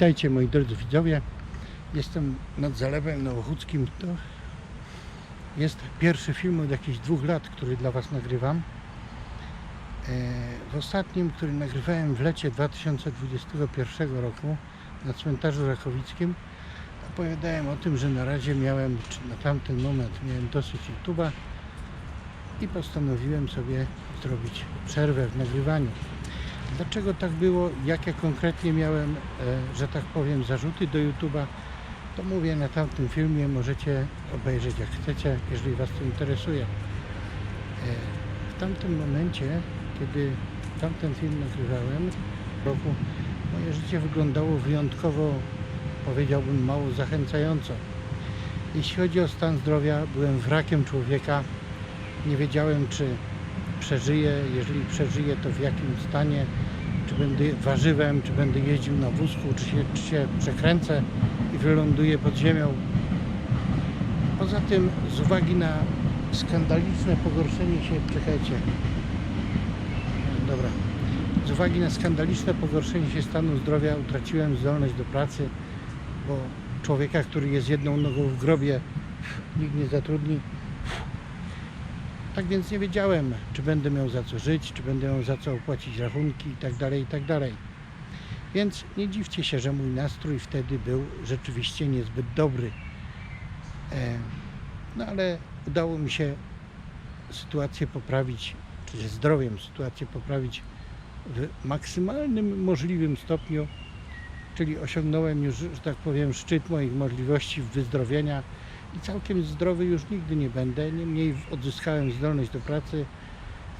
Witajcie moi drodzy widzowie. Jestem nad Zalewem Nowochódzkim. To jest pierwszy film od jakichś dwóch lat, który dla Was nagrywam. E, W ostatnim, który nagrywałem w lecie 2021 roku na cmentarzu Rakowickim, opowiadałem o tym, że na razie miałem, czy na tamten moment miałem dosyć YouTube'a i postanowiłem sobie zrobić przerwę w nagrywaniu. Dlaczego tak było? Jakie konkretnie miałem, e, że tak powiem, zarzuty do YouTube'a? To mówię na tamtym filmie, możecie obejrzeć jak chcecie, jeżeli Was to interesuje. E, W tamtym momencie, kiedy tamten film nagrywałem, w roku, moje życie wyglądało wyjątkowo, powiedziałbym, mało zachęcająco. Jeśli chodzi o stan zdrowia, byłem wrakiem człowieka. Nie wiedziałem, czy przeżyję, jeżeli przeżyję, to w jakim stanie, czy będę warzywem, czy będę jeździł na wózku, czy się, czy się przekręcę i wyląduję pod ziemią. Poza tym, z uwagi na skandaliczne pogorszenie się, czekajcie, dobra, z uwagi na skandaliczne pogorszenie się stanu zdrowia utraciłem zdolność do pracy, bo człowieka, który jest jedną nogą w grobie, nikt nie zatrudni, tak więc nie wiedziałem, czy będę miał za co żyć, czy będę miał za co opłacić rachunki i tak dalej, i tak. Więc nie dziwcie się, że mój nastrój wtedy był rzeczywiście niezbyt dobry. E, No ale udało mi się sytuację poprawić, czy zdrowiem sytuację poprawić w maksymalnym możliwym stopniu, czyli osiągnąłem już, że tak powiem, szczyt moich możliwości wyzdrowienia i całkiem zdrowy już nigdy nie będę. Niemniej odzyskałem zdolność do pracy.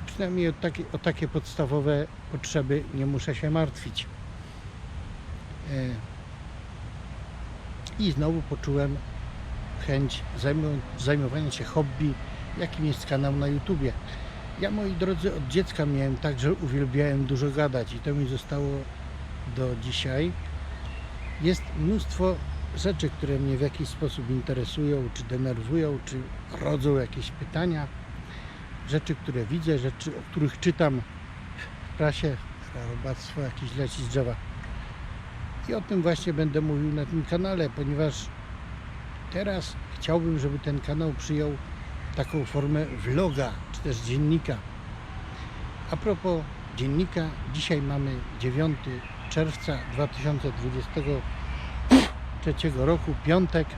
Przynajmniej o takie, o takie podstawowe potrzeby nie muszę się martwić. E, I znowu poczułem chęć zajmowania się hobby, jakim jest kanał na YouTubie. Ja, moi drodzy, od dziecka miałem tak, że uwielbiałem dużo gadać i to mi zostało do dzisiaj. Jest mnóstwo rzeczy, które mnie w jakiś sposób interesują, czy denerwują, czy rodzą jakieś pytania. Rzeczy, które widzę, rzeczy, o których czytam w prasie. Robactwo jakieś leci z drzewa. I o tym właśnie będę mówił na tym kanale, ponieważ teraz chciałbym, żeby ten kanał przyjął taką formę vloga, czy też dziennika. A propos dziennika, dzisiaj mamy 9 czerwca 2023 roku, piątek,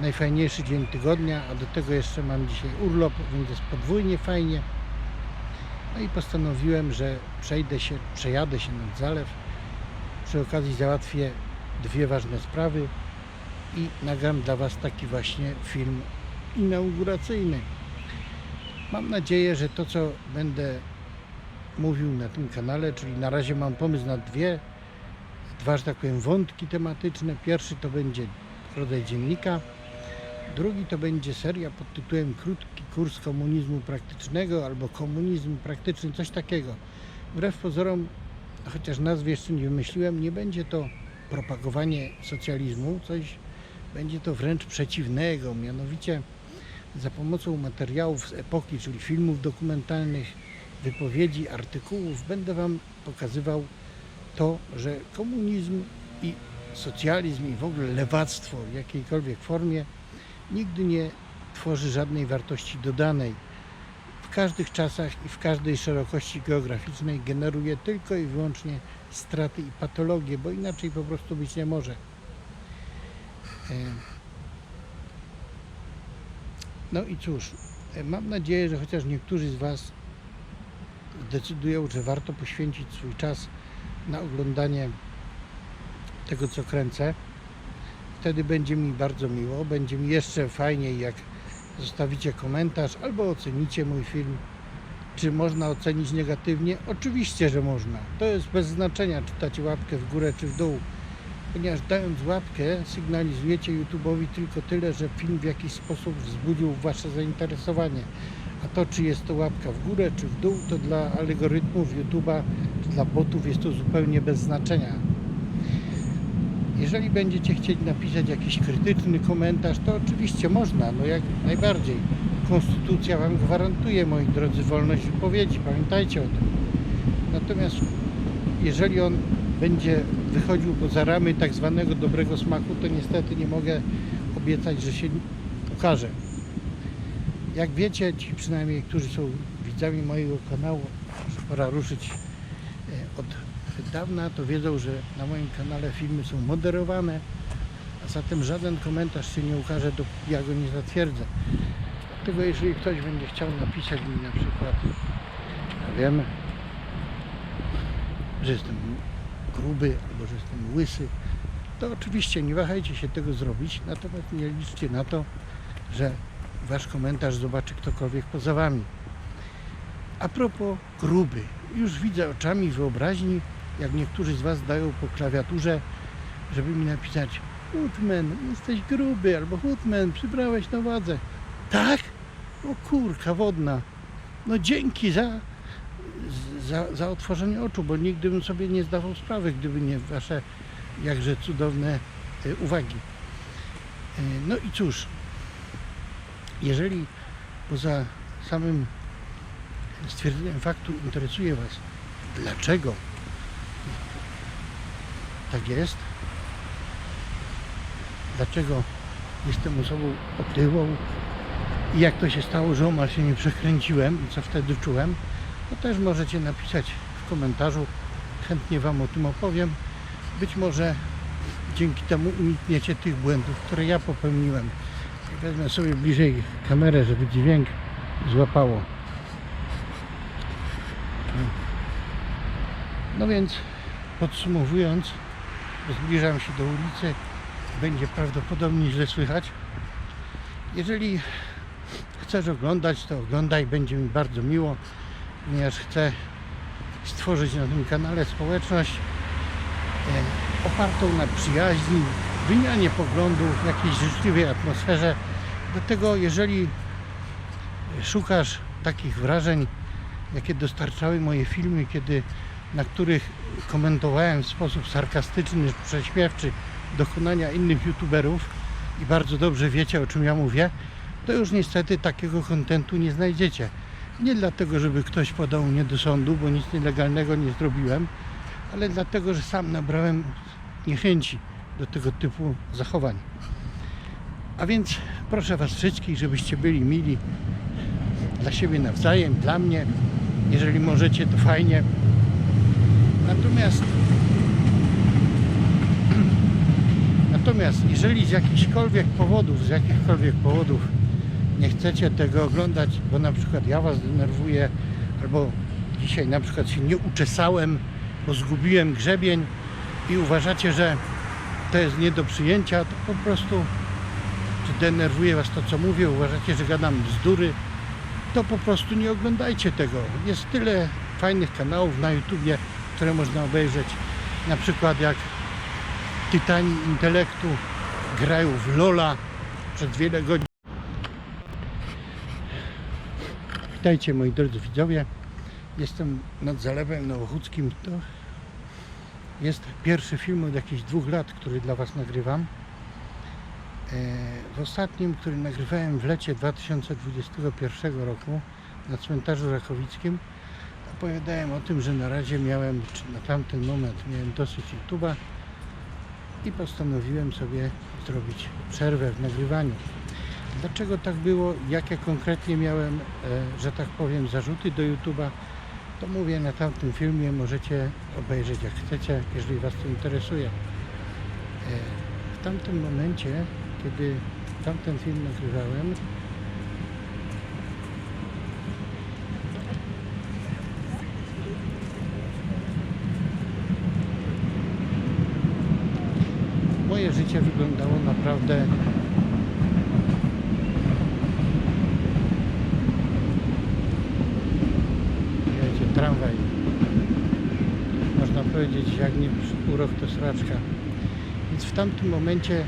najfajniejszy dzień tygodnia, a do tego jeszcze mam dzisiaj urlop, więc jest podwójnie fajnie. No i postanowiłem, że przejdę się, przejadę się nad zalew. Przy okazji załatwię dwie ważne sprawy i nagram dla Was taki właśnie film inauguracyjny. Mam nadzieję, że to, co będę mówił na tym kanale, czyli na razie mam pomysł na dwie, dwa, że tak powiem, wątki tematyczne. Pierwszy to będzie rodzaj dziennika, drugi to będzie seria pod tytułem Krótki kurs komunizmu praktycznego albo komunizm praktyczny, coś takiego. Wbrew pozorom, chociaż nazwy jeszcze nie wymyśliłem, nie będzie to propagowanie socjalizmu, coś będzie to wręcz przeciwnego, mianowicie za pomocą materiałów z epoki, czyli filmów dokumentalnych, wypowiedzi, artykułów, będę Wam pokazywał to, że komunizm i socjalizm i w ogóle lewactwo w jakiejkolwiek formie nigdy nie tworzy żadnej wartości dodanej. W każdych czasach i w każdej szerokości geograficznej generuje tylko i wyłącznie straty i patologie, bo inaczej po prostu być nie może. E, No i cóż, e, mam nadzieję, że chociaż niektórzy z Was zdecydują, że warto poświęcić swój czas na oglądanie tego, co kręcę. Wtedy będzie mi bardzo miło, będzie mi jeszcze fajniej, jak zostawicie komentarz albo ocenicie mój film. Czy można ocenić negatywnie? Oczywiście, że można. To jest bez znaczenia, czy dacie łapkę w górę, czy w dół. Ponieważ dając łapkę, sygnalizujecie YouTube'owi tylko tyle, że film w jakiś sposób wzbudził Wasze zainteresowanie. A to, czy jest to łapka w górę, czy w dół, to dla algorytmów YouTube'a, dla botów jest to zupełnie bez znaczenia. Jeżeli będziecie chcieli napisać jakiś krytyczny komentarz, to oczywiście można, no jak najbardziej. Konstytucja Wam gwarantuje, moi drodzy, wolność wypowiedzi, pamiętajcie o tym. Natomiast jeżeli on będzie wychodził poza ramy tak zwanego dobrego smaku, to niestety nie mogę obiecać, że się ukaże. Jak wiecie, ci przynajmniej, którzy są widzami mojego kanału, pora ruszyć od dawna, to wiedzą, że na moim kanale filmy są moderowane, a zatem żaden komentarz się nie ukaże, dopóki ja go nie zatwierdzę. Dlatego jeżeli ktoś będzie chciał napisać mi na przykład, ja wiem, że jestem gruby albo że jestem łysy, to oczywiście nie wahajcie się tego zrobić, natomiast nie liczcie na to, że wasz komentarz zobaczy ktokolwiek poza wami. A propos gruby, już widzę oczami wyobraźni, jak niektórzy z was dają po klawiaturze, żeby mi napisać Hutman, jesteś gruby, albo Hutman, przybrałeś na wadze. Tak? O kurka wodna. No dzięki za, za, za otworzenie oczu, bo nigdy bym sobie nie zdawał sprawy, gdyby nie wasze jakże cudowne e, uwagi. E, No i cóż, jeżeli poza samym stwierdzeniem faktu interesuje Was, dlaczego tak jest, dlaczego jestem osobą otyłą i jak to się stało, że omal się nie przekręciłem i co wtedy czułem, to też możecie napisać w komentarzu. Chętnie Wam o tym opowiem. Być może dzięki temu unikniecie tych błędów, które ja popełniłem. Wezmę sobie bliżej kamerę, żeby dźwięk złapało. No więc podsumowując, zbliżam się do ulicy, będzie prawdopodobnie źle słychać. Jeżeli chcesz oglądać, to oglądaj, będzie mi bardzo miło, ponieważ chcę stworzyć na tym kanale społeczność e, opartą na przyjaźni, wymianie poglądów, jakiejś życzliwej atmosferze. Dlatego jeżeli szukasz takich wrażeń, jakie dostarczały moje filmy, kiedy, na których komentowałem w sposób sarkastyczny, prześmiewczy dokonania innych youtuberów i bardzo dobrze wiecie o czym ja mówię, to już niestety takiego kontentu nie znajdziecie. Nie dlatego, żeby ktoś podał mnie do sądu, bo nic nielegalnego nie zrobiłem, ale dlatego, że sam nabrałem niechęci do tego typu zachowań. A więc proszę Was wszystkich, żebyście byli mili dla siebie nawzajem, dla mnie. Jeżeli możecie, to fajnie. Natomiast Natomiast jeżeli z jakichkolwiek powodów, z jakichkolwiek powodów nie chcecie tego oglądać, bo na przykład ja Was denerwuję, albo dzisiaj na przykład się nie uczesałem, bo zgubiłem grzebień i uważacie, że to jest nie do przyjęcia, to po prostu czy denerwuje Was to, co mówię, uważacie, że gadam bzdury, to po prostu nie oglądajcie tego. Jest tyle fajnych kanałów na YouTubie, które można obejrzeć. Na przykład jak tytani intelektu grają w Lola przez wiele godzin. Witajcie moi drodzy widzowie. Jestem nad Zalewem Nowochódzkim. To jest pierwszy film od jakichś dwóch lat, który dla Was nagrywam. E, W ostatnim, który nagrywałem w lecie 2021 roku na cmentarzu Rakowickim, opowiadałem o tym, że na razie miałem, na tamten moment miałem dosyć YouTube'a i postanowiłem sobie zrobić przerwę w nagrywaniu. Dlaczego tak było? Jakie konkretnie miałem, e, że tak powiem, zarzuty do YouTube'a? To mówię na tamtym filmie, możecie obejrzeć jak chcecie, jeżeli Was to interesuje. E, W tamtym momencie, kiedy tamten film nagrywałem, moje życie wyglądało naprawdę wiecie, tramwaj. Można powiedzieć jak nie urok to sraczka. Więc w tamtym momencie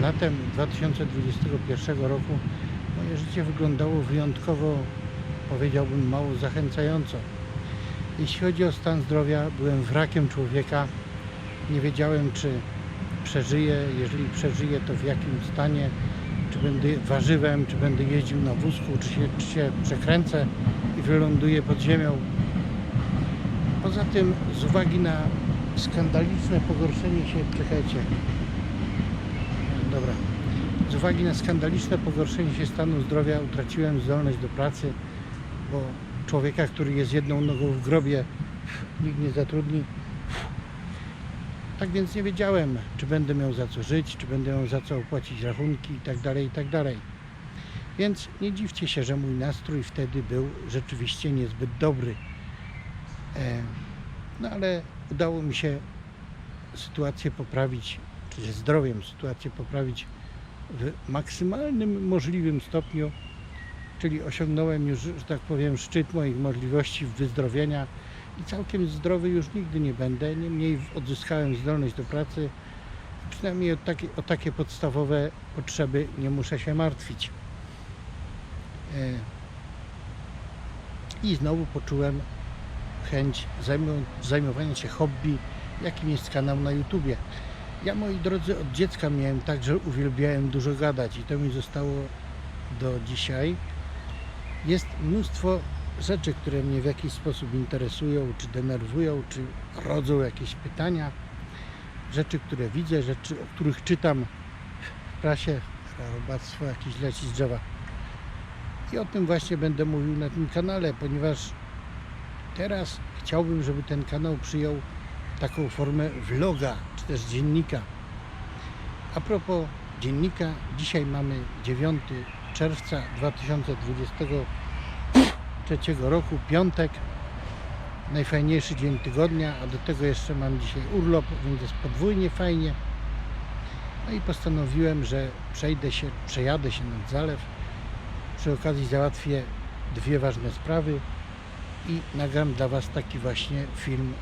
latem 2021 roku moje życie wyglądało wyjątkowo powiedziałbym mało zachęcająco. Jeśli chodzi o stan zdrowia byłem wrakiem człowieka. Nie wiedziałem czy przeżyję, jeżeli przeżyję, to w jakim stanie, czy będę warzywem, czy będę jeździł na wózku, czy się, czy się przekręcę i wyląduję pod ziemią. Poza tym, z uwagi na skandaliczne pogorszenie się, czekajcie. Dobra. Z uwagi na skandaliczne pogorszenie się stanu zdrowia utraciłem zdolność do pracy, bo człowieka, który jest jedną nogą w grobie, nikt nie zatrudni. Tak więc nie wiedziałem, czy będę miał za co żyć, czy będę miał za co opłacić rachunki itd., itd. Więc nie dziwcie się, że mój nastrój wtedy był rzeczywiście niezbyt dobry. E, No ale udało mi się sytuację poprawić, czy ze zdrowiem sytuację poprawić w maksymalnym możliwym stopniu, czyli osiągnąłem już, że tak powiem, szczyt moich możliwości wyzdrowienia i całkiem zdrowy już nigdy nie będę. Niemniej odzyskałem zdolność do pracy. Przynajmniej o takie, o takie podstawowe potrzeby nie muszę się martwić. E, I znowu poczułem chęć zajmowania się hobby, jakim jest kanał na YouTubie. Ja, moi drodzy, od dziecka miałem tak, że uwielbiałem dużo gadać i to mi zostało do dzisiaj. Jest mnóstwo rzeczy, które mnie w jakiś sposób interesują, czy denerwują, czy rodzą jakieś pytania. Rzeczy, które widzę, rzeczy, o których czytam w prasie. Robactwo jakieś leci z drzewa. I o tym właśnie będę mówił na tym kanale, ponieważ teraz chciałbym, żeby ten kanał przyjął taką formę vloga, czy też dziennika. A propos dziennika, dzisiaj mamy 9 czerwca 2023 roku, piątek, najfajniejszy dzień tygodnia, a do tego jeszcze mam dzisiaj urlop, więc jest podwójnie fajnie. No i postanowiłem, że przejdę się, przejadę się nad zalew. Przy okazji załatwię dwie ważne sprawy i nagram dla Was taki właśnie film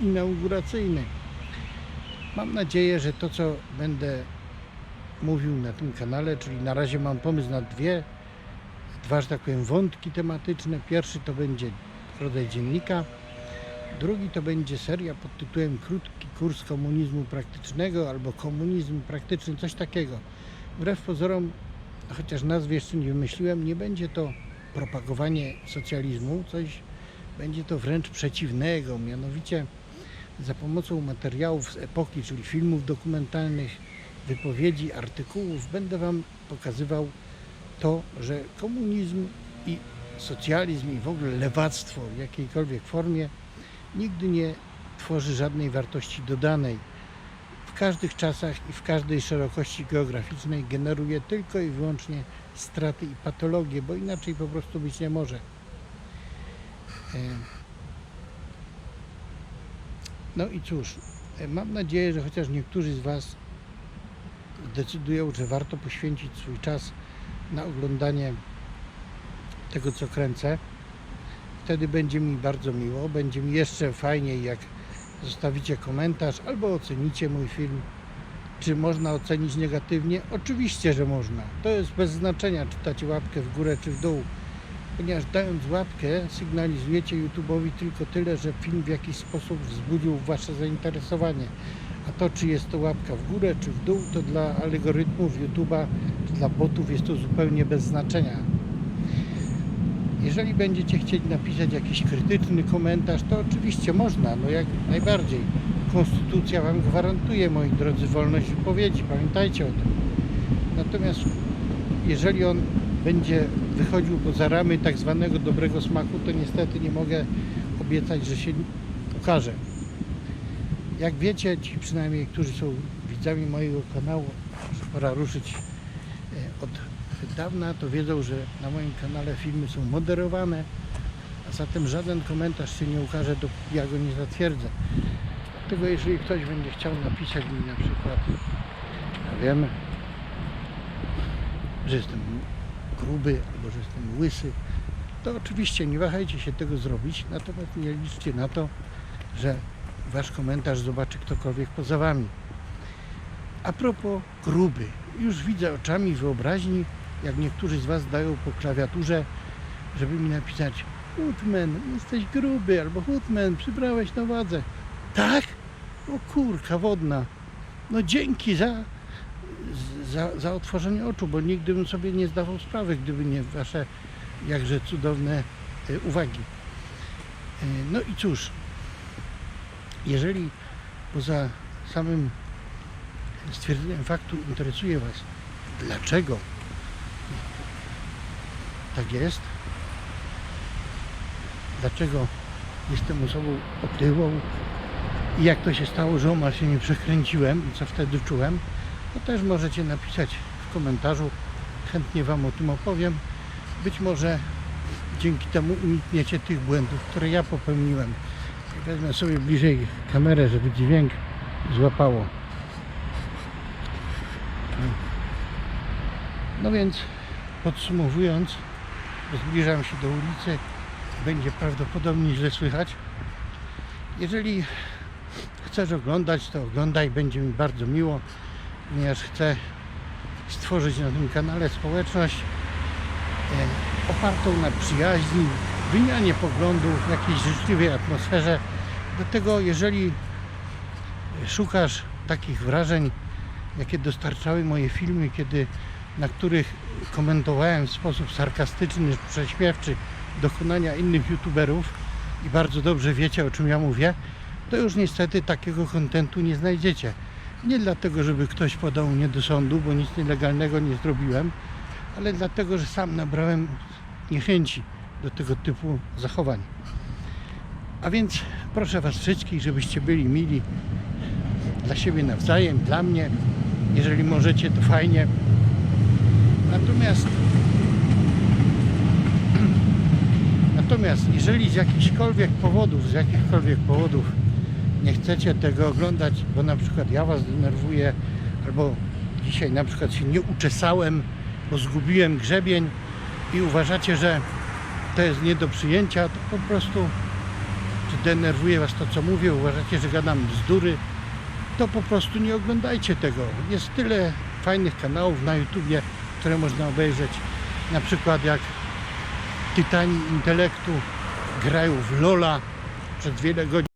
inauguracyjny. Mam nadzieję, że to, co będę mówił na tym kanale, czyli na razie mam pomysł na dwie, dwa, że tak powiem, wątki tematyczne. Pierwszy to będzie rodzaj dziennika, drugi to będzie seria pod tytułem Krótki kurs komunizmu praktycznego albo komunizm praktyczny, coś takiego. Wbrew pozorom, chociaż nazwy jeszcze nie wymyśliłem, nie będzie to propagowanie socjalizmu, coś będzie to wręcz przeciwnego, mianowicie za pomocą materiałów z epoki, czyli filmów dokumentalnych, wypowiedzi, artykułów, będę Wam pokazywał to, że komunizm i socjalizm i w ogóle lewactwo w jakiejkolwiek formie nigdy nie tworzy żadnej wartości dodanej. W każdych czasach i w każdej szerokości geograficznej generuje tylko i wyłącznie straty i patologie, bo inaczej po prostu być nie może. E, No i cóż, e, mam nadzieję, że chociaż niektórzy z Was decydują, że warto poświęcić swój czas na oglądanie tego, co kręcę. Wtedy będzie mi bardzo miło, będzie mi jeszcze fajniej, jak zostawicie komentarz albo ocenicie mój film. Czy można ocenić negatywnie? Oczywiście, że można. To jest bez znaczenia, czy dacie łapkę w górę, czy w dół ponieważ dając łapkę sygnalizujecie YouTube'owi tylko tyle, że film w jakiś sposób wzbudził Wasze zainteresowanie. A to, czy jest to łapka w górę, czy w dół, to dla algorytmów YouTube'a, dla botów jest to zupełnie bez znaczenia. Jeżeli będziecie chcieli napisać jakiś krytyczny komentarz, to oczywiście można, no jak najbardziej. Konstytucja Wam gwarantuje, moi drodzy, wolność wypowiedzi, pamiętajcie o tym. Natomiast jeżeli on będzie wychodził poza ramy tak zwanego dobrego smaku, to niestety nie mogę obiecać, że się ukaże. Jak wiecie, ci przynajmniej, którzy są widzami mojego kanału, pora ruszyć e, od dawna, to wiedzą, że na moim kanale filmy są moderowane, a zatem żaden komentarz się nie ukaże, dopóki ja go nie zatwierdzę. Dlatego jeżeli ktoś będzie chciał napisać mi na przykład, ja wiem, że jestem gruby albo że jestem łysy, to oczywiście nie wahajcie się tego zrobić, natomiast nie liczcie na to, że wasz komentarz zobaczy ktokolwiek poza wami. A propos gruby, już widzę oczami wyobraźni, jak niektórzy z was dają po klawiaturze, żeby mi napisać Hutman, jesteś gruby, albo Hutman, przybrałeś na wadze. Tak? O kurka wodna. No dzięki za, za, za otworzenie oczu, bo nigdy bym sobie nie zdawał sprawy, gdyby nie wasze jakże cudowne e, uwagi. E, No i cóż, jeżeli poza samym stwierdzeniem faktu interesuje Was, dlaczego tak jest, dlaczego jestem osobą otyłą i jak to się stało, że omal się nie przekręciłem i co wtedy czułem, to też możecie napisać w komentarzu. Chętnie Wam o tym opowiem. Być może dzięki temu unikniecie tych błędów, które ja popełniłem. Wezmę sobie bliżej kamerę, żeby dźwięk złapało. No więc podsumowując, zbliżam się do ulicy, będzie prawdopodobnie źle słychać. Jeżeli chcesz oglądać, to oglądaj, będzie mi bardzo miło, ponieważ chcę stworzyć na tym kanale społeczność e, opartą na przyjaźni, wymianie poglądów, jakiejś życzliwej atmosferze. Dlatego jeżeli szukasz takich wrażeń, jakie dostarczały moje filmy, kiedy, na których komentowałem w sposób sarkastyczny, prześmiewczy dokonania innych youtuberów i bardzo dobrze wiecie o czym ja mówię, to już niestety takiego kontentu nie znajdziecie. Nie dlatego, żeby ktoś podał mnie do sądu, bo nic nielegalnego nie zrobiłem, ale dlatego, że sam nabrałem niechęci do tego typu zachowań. A więc proszę Was wszystkich, żebyście byli mili dla siebie nawzajem, dla mnie. Jeżeli możecie, to fajnie. Natomiast Natomiast jeżeli z jakichkolwiek powodów, z jakichkolwiek powodów nie chcecie tego oglądać, bo na przykład ja Was denerwuję, albo dzisiaj na przykład się nie uczesałem, bo zgubiłem grzebień i uważacie, że to jest nie do przyjęcia, to po prostu czy denerwuje Was to, co mówię, uważacie, że gadam bzdury, to po prostu nie oglądajcie tego. Jest tyle fajnych kanałów na YouTubie, które można obejrzeć. Na przykład jak Tytani intelektu grają w Lola przez wiele godzin.